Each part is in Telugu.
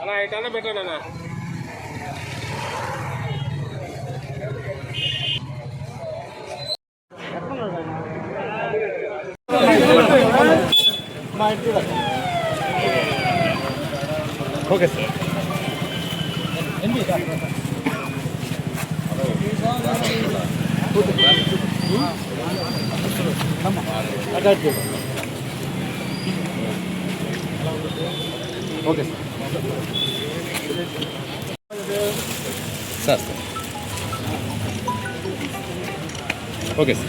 అలా ఎటన్నా పెట్టండి Okay sir. Okay sir. Sir okay sir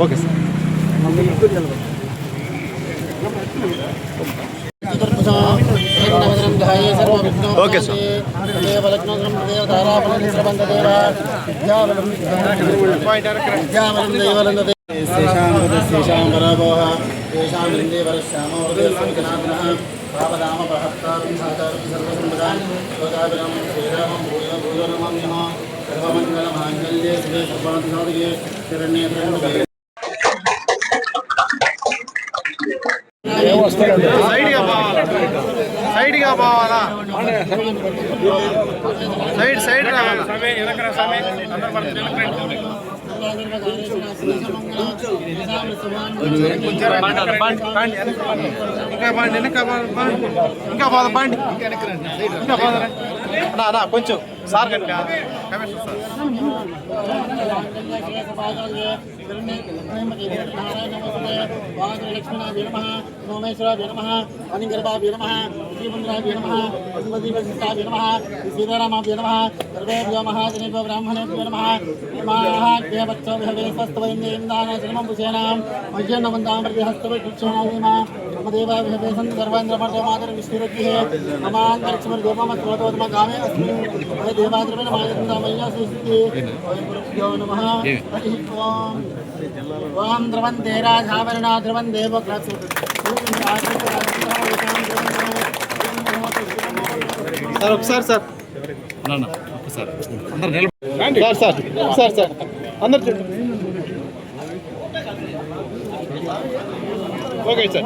okay sir okay sir. సర్వమంగళమాంగళ్యే సైడ్గా పోవాలా సైడ్గా పోవాలా సైడ్ సైడ్ రావాలా సమయం వెనకరా సమయం అందరూ పడుతుంది వెనకరండి. ఇంకా బాండి ఇంకా బాండి ఇంకా పోదా బాండి ఇంకా పోదా నా నా కొంచెం సార్ కనుక కమిషనర్ సార్ సీతారామాభ్య నమ సర్వేభ్యో మహాజనేభ్యో బ్రాహ్మణేభ్యో నమ మహాభ్యవత్సో విహవేస్తవైందేందానశ్రమం శ్రమం ప్రతి హస్తవక్షేణ మమ దేవాభిహవే సంత సర్వాంధ్రమర్దమాదర విష్ణురగ్గే మమాంతరిక్షమర్గోమమత్రోతోత్మ గామే అస్మి మమ దేవాద్రవేణ మాయతందామయ్యా సుస్థితి గురుభ్యో నమః హరి ఓం ఓం ధ్రువంతే రాధావరణా ధ్రువం దేవక్రసు సార్ ఒకసారి సార్ ఒకసారి సార్ సార్ సార్ సార్ అందరు చూడండి ఓకే సార్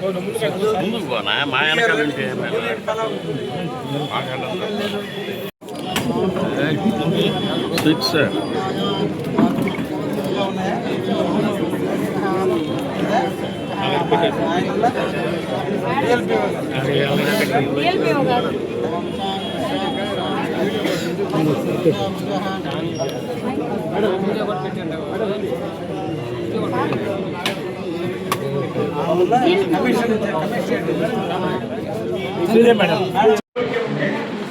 ముందుకు పోనా మా వెనకాల నుంచి సిక్స్ పెట్టండి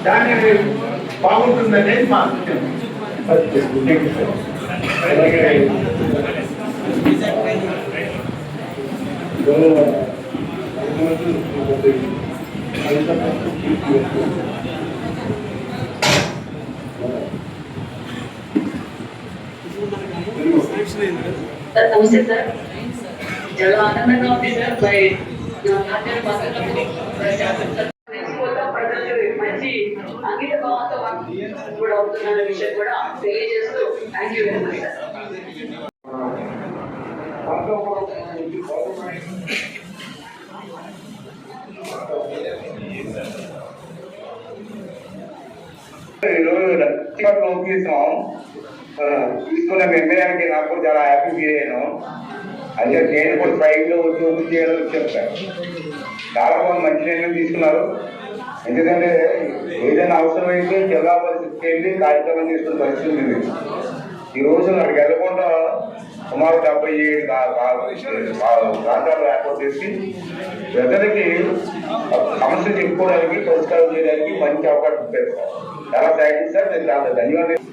దాన్ని బాగుంటుందనే మా అభిప్రాయం. అది థ్యాంక్ యూ సార్. అలాగే గౌరవ సార్ నమస్తే సార్ చాలా ఆనందంగా ఉంది సార్ మరి నా బాధ్యత బాధ్యతలు తెలుసుకోవడం ప్రజలకు మంచి అంకిత భావంతో మనం కూడా అవుతున్న విషయం కూడా తెలియజేస్తూ thank you very much sir ఈరోజు లక్ష్మీపట్నం తీసాం తీసుకున్న నిర్ణయానికి నాకు కూడా చాలా హ్యాపీ ఫీల్ అయ్యాను అదే నేను కూడా ప్రైవేట్లో ఉద్యోగం వచ్చి ఓపెన్ చేయడం సార్ చాలా మంది మంచి నిర్ణయం తీసుకున్నారు. ఎందుకంటే ఏదైనా అవసరమైతే జిల్లా పరిస్థితికి వెళ్ళి కార్యక్రమం చేసుకునే పరిస్థితి ఉంది. ఈ రోజు అక్కడికి వెళ్ళకుండా సుమారు డెబ్బై ఏడు ప్రాంతాలు ఏర్పాటు చేసి ప్రజలకి సమస్య చెప్పుకోవడానికి పరిష్కారం చేయడానికి మంచి అవకాశం ఇచ్చారు సార్ చాలా థ్యాంక్ సార్ నేను చాలా ధన్యవాదాలు.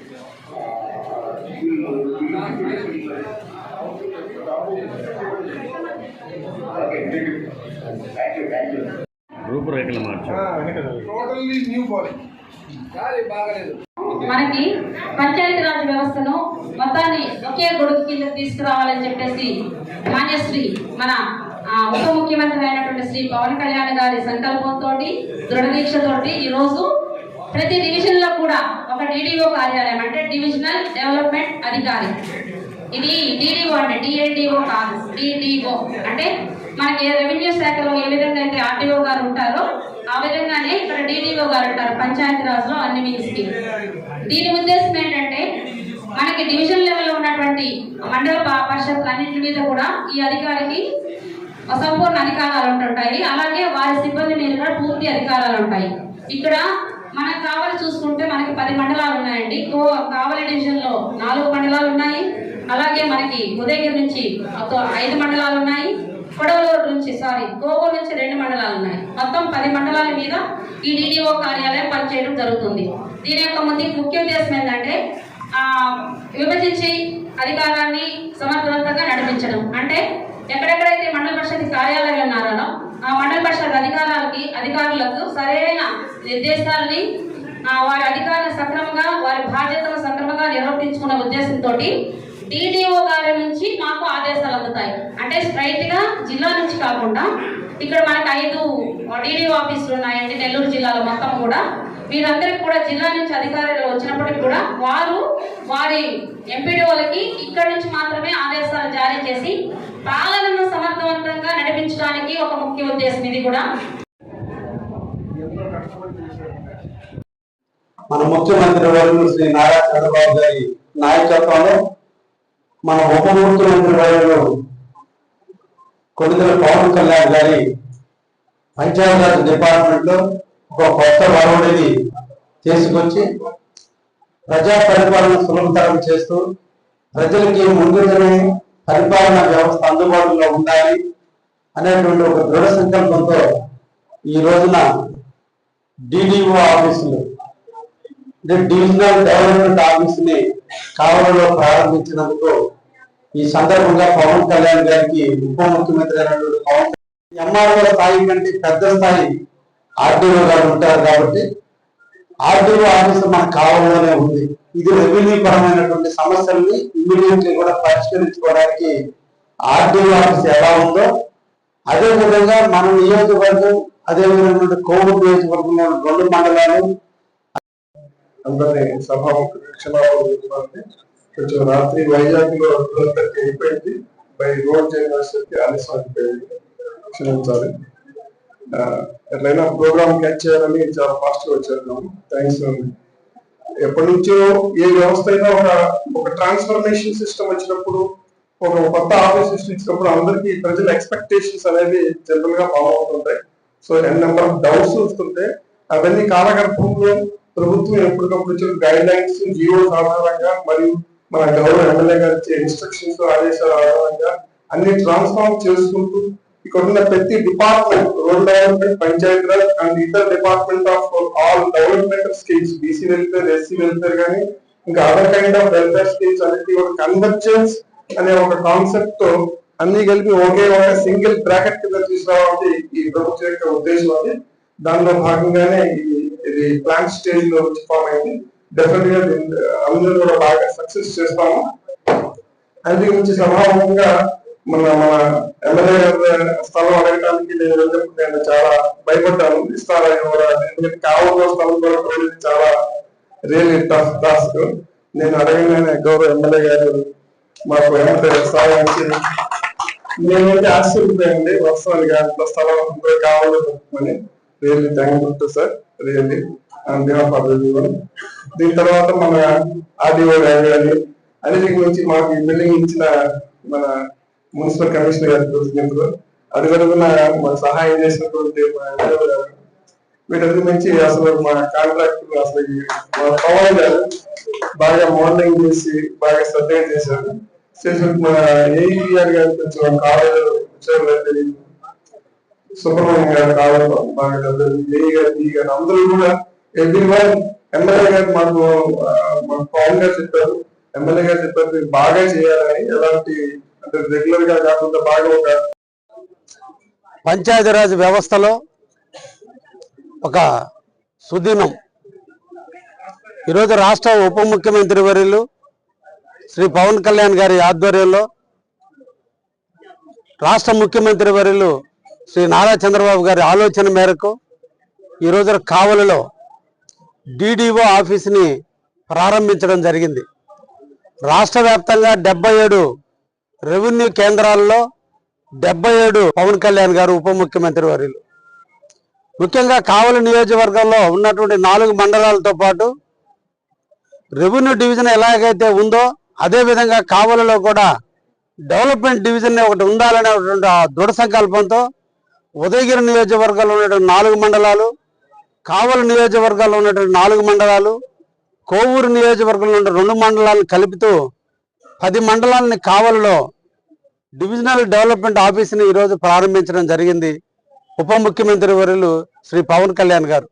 రూపురేఖలు టోటల్లీ న్యూ మనకి పంచాయతీరాజ్ వ్యవస్థను మొత్తాన్ని ఒకే గొడుగు కింద తీసుకురావాలని చెప్పేసి మాన్యశ్రీ మన ఉప ముఖ్యమంత్రి అయినటువంటి శ్రీ పవన్ కళ్యాణ్ గారి సంకల్పంతో దృఢదీక్షతోటి ఈరోజు ప్రతి డివిజన్లో కూడా ఒక డిడిఓ కార్యాలయం అంటే డివిజనల్ డెవలప్మెంట్ అధికారి. ఇది డిడిఓ అంటే డిఎన్డిఓ కాదు డిడిఓ అంటే మనకి రెవెన్యూ శాఖలో ఏ విధంగా అయితే ఆర్టీఓ గారు ఉంటారో ఆ విధంగానే ఇక్కడ డిడిఓ గారు ఉంటారు పంచాయతీరాజ్లో అన్ని మినిస్ట్రీ దీని ఉద్దేశం ఏంటంటే మనకి డివిజన్ లెవెల్లో ఉన్నటువంటి మండల పరిషత్ పరిషత్లు అన్నింటి మీద కూడా ఈ అధికారికి సంపూర్ణ అధికారాలు ఉంటుంటాయి. అలాగే వారి సిబ్బంది మీద కూడా పూర్తి అధికారాలు ఉంటాయి. ఇక్కడ మనకు కావాలి చూసుకుంటే మనకి పది మండలాలు ఉన్నాయండి. కో- కావలి డివిజన్లో నాలుగు మండలాలు ఉన్నాయి. అలాగే మనకి ఉదయగిరి నుంచి మొత్తం ఐదు మండలాలు ఉన్నాయి. కొడవలూరు నుంచి సారీ కోవూరు నుంచి రెండు మండలాలు ఉన్నాయి. మొత్తం పది మండలాల మీద ఈ డిడిఓ కార్యాలయం పనిచేయడం జరుగుతుంది. దీని యొక్క ముందు ముఖ్య ఉద్దేశం ఏంటంటే విభజించి అధికారాన్ని సమర్థవంతంగా నడిపించడం. అంటే ఎక్కడెక్కడైతే మండల పరిషత్ కార్యాలయాలు ఉన్నారో ఆ మండల పరిషత్ అధికారాలకి అధికారులకు సరైన నిర్దేశాలని వారి అధికారులు సక్రమంగా వారి బాధ్యతను సక్రమంగా నిర్వర్తించుకున్న ఉద్దేశంతో డిడిఓ గారి నుంచి మాకు ఆదేశాలు అందుతాయి. అంటే స్ట్రైట్గా జిల్లా నుంచి కాకుండా ఇక్కడ మనకు ఐదు డిడిఓ ఆఫీసులు ఉన్నాయండి నెల్లూరు జిల్లాలో మొత్తం కూడా. వీరందరికీ కూడా జిల్లా నుంచి అధికారులు వచ్చినప్పటికి కూడా వారు వారి ఎంపీడీఓలకి ఇక్కడ నుంచి మాత్రమే ఆదేశాలు జారీ చేసి పాలనను సమర్థవంతంగా నడిపించడానికి ఒక ముఖ్య ఉద్దేశం ఇది కూడా. మన ముఖ్యమంత్రి వర్యులు శ్రీ నారా చంద్రబాబు గారి నాయకత్వంలో మన ఉప ముఖ్యమంత్రి వర్యులు కొడుకుల పవన్ కళ్యాణ్ గారి పంచాయతీరాజ్ డిపార్ట్మెంట్లో ఒక కొత్త వరవడిని తీసుకొచ్చి ప్రజా పరిపాలన సులభతరం చేస్తూ ప్రజలకి ముందుగానే పరిపాలన వ్యవస్థ అందుబాటులో ఉండాలి అనేటువంటి ఒక దృఢ సంకల్పంతో ఈ రోజున డిడిఓ ఆఫీసులు అంటే డివిజనల్ డెవలప్మెంట్ ఆఫీస్ని కావలలో ప్రారంభించినందుకు ఈ సందర్భంగా పవన్ కళ్యాణ్ గారికి ఉప ముఖ్యమంత్రి అయినటువంటి పవన్ ఎంఆర్ఓ స్థాయి కంటే పెద్ద స్థాయి ఆర్డీఓ గారు ఉంటారు కాబట్టి ఆర్డీఓ ఆఫీస్ మనకు కావాలనే ఉంది. ఇది రెవెన్యూ పరమైనటువంటి సమస్యల్ని ఇమ్మీడియట్లీ కూడా పరిష్కరించుకోవడానికి ఆర్డీఓ ఆఫీస్ ఎలా ఉందో అదే విధంగా మన నియోజకవర్గం అదే విధంగా కోవిడ్ నియోజకవర్గంలో రెండు మండలాలు అందరినీ సభ కొంచెం రాత్రి వైజాగ్లో ట్వెల్వ్ అయిపోయింది బై రోడ్ చేయడానికి ఆలస్యం అయిపోయింది క్షమించాలి ఎట్లయినా ప్రోగ్రామ్ క్యాచ్ చేయాలని చాలా ఫాస్ట్గా వచ్చేస్తున్నాము థ్యాంక్స్ ఎప్పటి నుంచో ఏ వ్యవస్థ అయినా ఒక ఒక ట్రాన్స్ఫర్మేషన్ సిస్టమ్ వచ్చినప్పుడు ఒక కొత్త ఆఫీస్ సృష్టించినప్పుడు ఇచ్చినప్పుడు అందరికీ ప్రజల ఎక్స్పెక్టేషన్స్ అనేవి జనరల్గా ఫాలో అవుతుంటాయి. So N number of doubts వస్తుంటే అవన్నీ కాలగర్భంలో ప్రభుత్వం ఎప్పటికప్పుడు ఇచ్చిన గైడ్ లైన్స్ జియోస్ ఆధారంగా మరియు మన గౌరవ ఎమ్మెల్యే గారు ఇచ్చే ఇన్స్ట్రక్షన్స్ ఆదేశాలు ఆధారంగా అన్ని ట్రాన్స్ఫార్మ్ చేసుకుంటూ ఇక్కడ ఉన్న ప్రతి department rural development Panchayati Raj and ఇతర department of all development schemes BC welfare SC welfare కానీ ఇంకా other kind of welfare schemes అనేది ఒక కన్వర్జెన్స్ అనే ఒక కాన్సెప్ట్తో అన్ని కలిపి ఒకే ఒక సింగిల్ బ్రాకెట్ కింద తీసుకురావాలి ఈ ప్రభుత్వం యొక్క ఉద్దేశం అది. దానిలో భాగంగానే ఇది ఇది ప్లాన్ స్టేజ్లో ఫామ్ అయింది. డెఫినెట్గా అందరూ కూడా బాగా సక్సెస్ చేస్తాము. అది నుంచి సభాముఖంగా మన మన ఎమ్మెల్యే గారి స్థలం అడగడానికి నేను వెళ్ళినప్పుడు నేను చాలా భయపడ్డాను. ఇస్తారా ఎవరా అని. ఎందుకంటే కావాల్సిన స్థలం కూడా చాలా రియల్లీ టఫ్ టాస్క్ నేను అడగగానే గౌరవ ఎమ్మెల్యే గారు మాకు ఎమ్మెల్యే నేను నేనైతే ఆశ్చర్యపోయండి వస్తాను కానీ స్థలం కావాలని అని. Really thank you sir really on పద్ధతి దీని తర్వాత మన ఆర్డీఓ గారు అదే దీని గురించి మాకు ఈ బిల్డింగ్ ఇచ్చిన మన మున్సిపల్ కమిషనర్ గారి కృతజ్ఞతలు అడుగడుగున మాకు సహాయం చేసినటువంటి వీటి నుంచి మించి అసలు మా కాంట్రాక్టర్ అసలు మా పవన్ గారు బాగా మోడలింగ్ చేసి బాగా శ్రద్ధగా చేశారు. స్టేషన్ ఏఈఆర్ గారు కొంచెం కావాలి సుబ్రహ్మణ్యం గారు కావడం బాగా ఏఈ గారు ఈ గారు అందరూ కూడా ఎవ్రీవన్ ఎమ్మెల్యే గారు మాకు ఆ, మాకు పవన్ గారు చెప్పారు. ఎమ్మెల్యే గారు చెప్పారు మీరు బాగా చేయాలని ఎలాంటి అంటే రెగ్యులర్గా కాకుండా బాగా ఒక పంచాయతీరాజ్ వ్యవస్థలో ఒక సుదినం. ఈరోజు రాష్ట్ర ఉప ముఖ్యమంత్రి వర్యులు శ్రీ పవన్ కళ్యాణ్ గారి ఆధ్వర్యంలో రాష్ట్ర ముఖ్యమంత్రి వర్యులు శ్రీ నారా చంద్రబాబు గారి ఆలోచన మేరకు ఈరోజు కావలిలో డిడిఓ ఆఫీస్ని ప్రారంభించడం జరిగింది. రాష్ట్ర వ్యాప్తంగా డెబ్బై ఏడు రెవెన్యూ కేంద్రాల్లో డెబ్బై ఏడు పవన్ కళ్యాణ్ గారు ఉప ముఖ్యమంత్రి వర్యులు. ముఖ్యంగా కావలి నియోజకవర్గంలో ఉన్నటువంటి నాలుగు మండలాలతో పాటు రెవెన్యూ డివిజన్ ఎలాగైతే ఉందో అదేవిధంగా కావలిలో కూడా డెవలప్మెంట్ డివిజన్ ఒకటి ఉండాలనేటువంటి ఆ దృఢ సంకల్పంతో ఉదయగిరి నియోజకవర్గంలో ఉన్నటువంటి నాలుగు మండలాలు కావలి నియోజకవర్గాల్లో ఉన్నటువంటి నాలుగు మండలాలు కోవూరు నియోజకవర్గంలో ఉన్న రెండు మండలాలను కలుపుతూ పది మండలాలని కావలిలో డివిజనల్ డెవలప్మెంట్ ఆఫీస్ని ఈరోజు ప్రారంభించడం జరిగింది ఉప ముఖ్యమంత్రి వర్యులు శ్రీ పవన్ కళ్యాణ్ గారు.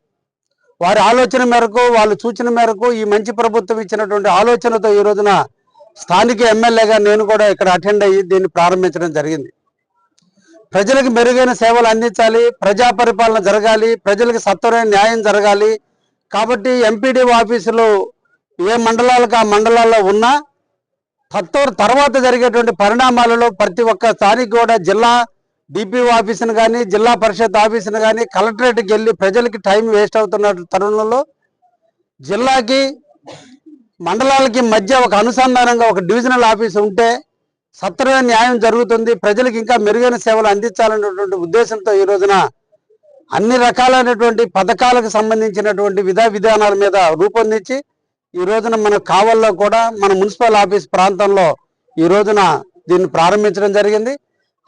వారి ఆలోచన మేరకు వాళ్ళు సూచన మేరకు ఈ మంచి ప్రభుత్వం ఇచ్చినటువంటి ఆలోచనతో ఈ రోజున స్థానిక ఎమ్మెల్యేగా నేను కూడా ఇక్కడ అటెండ్ అయ్యి దీన్ని ప్రారంభించడం జరిగింది. ప్రజలకు మెరుగైన సేవలు అందించాలి ప్రజా పరిపాలన జరగాలి ప్రజలకు సత్వరమైన న్యాయం జరగాలి. కాబట్టి ఎంపీడీ ఆఫీసులు ఏ మండలాలకు ఆ మండలాల్లో ఉన్నా తత్వర తర్వాత జరిగేటువంటి పరిణామాలలో ప్రతి ఒక్క స్థానిక కూడా జిల్లా డిపిఓ ఆఫీసును కానీ జిల్లా పరిషత్ ఆఫీసును కానీ కలెక్టరేట్కి వెళ్ళి ప్రజలకి టైం వేస్ట్ అవుతున్న తరుణంలో జిల్లాకి మండలాలకి మధ్య ఒక అనుసంధానంగా ఒక డివిజనల్ ఆఫీస్ ఉంటే సత్వరమైన న్యాయం జరుగుతుంది. ప్రజలకు ఇంకా మెరుగైన సేవలు అందించాలనేటువంటి ఉద్దేశంతో ఈ రోజున అన్ని రకాలైనటువంటి పథకాలకు సంబంధించినటువంటి విధా విధానాల మీద రూపొందించి ఈ రోజున మన కావల్లో కూడా మన మున్సిపల్ ఆఫీస్ ప్రాంతంలో ఈ రోజున దీన్ని ప్రారంభించడం జరిగింది.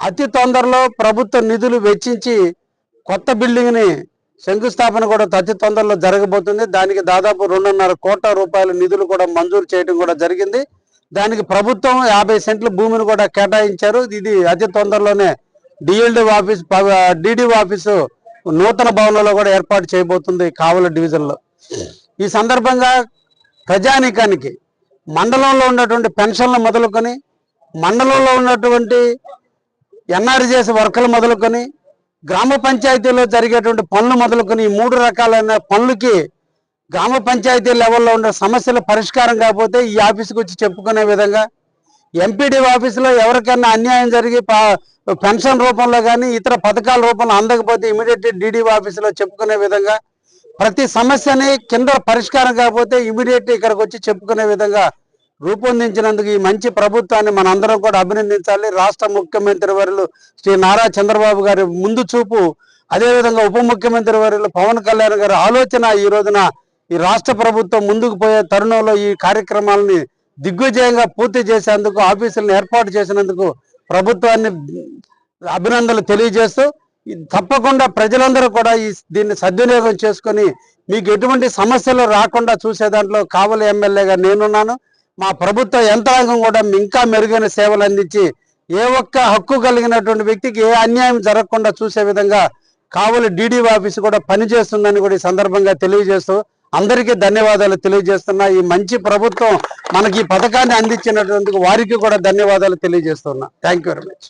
అతి తొందరలో ప్రభుత్వ నిధులు వెచ్చించి కొత్త బిల్డింగ్ని శంకుస్థాపన కూడా అతి తొందరలో జరగబోతుంది. దానికి దాదాపు రెండున్నర కోట్ల రూపాయల నిధులు కూడా మంజూరు చేయడం కూడా జరిగింది. దానికి ప్రభుత్వం యాభై సెంట్ల భూమిని కూడా కేటాయించారు. ఇది అతి తొందరలోనే డిఎల్డి ఆఫీస్ డిడి ఆఫీసు నూతన భవనంలో కూడా ఏర్పాటు చేయబోతుంది కావల డివిజన్లో. ఈ సందర్భంగా ప్రజానీకానికి మండలంలో ఉన్నటువంటి పెన్షన్లు మొదలుకొని మండలంలో ఉన్నటువంటి ఎన్ఆర్జీఎస్ వర్కలు మొదలుకొని గ్రామ పంచాయతీలో జరిగేటువంటి పనులు మొదలుకొని ఈ మూడు రకాలైన పనులకి గ్రామ పంచాయతీ లెవెల్లో ఉన్న సమస్యల పరిష్కారం కాకపోతే ఈ ఆఫీస్కి వచ్చి చెప్పుకునే విధంగా ఎంపీడీ ఆఫీసులో ఎవరికైనా అన్యాయం జరిగి పెన్షన్ రూపంలో కానీ ఇతర పథకాల రూపంలో అందకపోతే ఇమీడియట్ డీడీ ఆఫీసులో చెప్పుకునే విధంగా ప్రతి సమస్యని కింద పరిష్కారం కాకపోతే ఇమీడియట్ ఇక్కడికి వచ్చి చెప్పుకునే విధంగా రూపొందించినందుకు ఈ మంచి ప్రభుత్వాన్ని మనందరం కూడా అభినందించాలి. రాష్ట్ర ముఖ్యమంత్రి వర్యులు శ్రీ నారా చంద్రబాబు గారి ముందు చూపు అదేవిధంగా ఉప ముఖ్యమంత్రి వర్యులు పవన్ కళ్యాణ్ గారి ఆలోచన ఈ రోజున ఈ రాష్ట్ర ప్రభుత్వం ముందుకు పోయే తరుణంలో ఈ కార్యక్రమాలని దిగ్విజయంగా పూర్తి చేసేందుకు ఆఫీసులను ఏర్పాటు చేసినందుకు ప్రభుత్వాన్ని అభినందనలు తెలియజేస్తూ తప్పకుండా ప్రజలందరూ కూడా ఈ దీన్ని సద్వినియోగం చేసుకొని మీకు ఎటువంటి సమస్యలు రాకుండా చూసే దాంట్లో కావలి ఎమ్మెల్యేగా నేనున్నాను. మా ప్రభుత్వ యంత్రాంగం కూడా ఇంకా మెరుగైన సేవలు అందించి ఏ ఒక్క హక్కు కలిగినటువంటి వ్యక్తికి ఏ అన్యాయం జరగకుండా చూసే విధంగా కావలి డీడీ ఆఫీసు కూడా పనిచేస్తుందని కూడా ఈ సందర్భంగా తెలియజేస్తూ అందరికీ ధన్యవాదాలు తెలియజేస్తున్నా. ఈ మంచి ప్రభుత్వం మనకి ఈ పథకాన్ని అందించినటువంటి వారికి కూడా ధన్యవాదాలు తెలియజేస్తున్నా. Thank you very much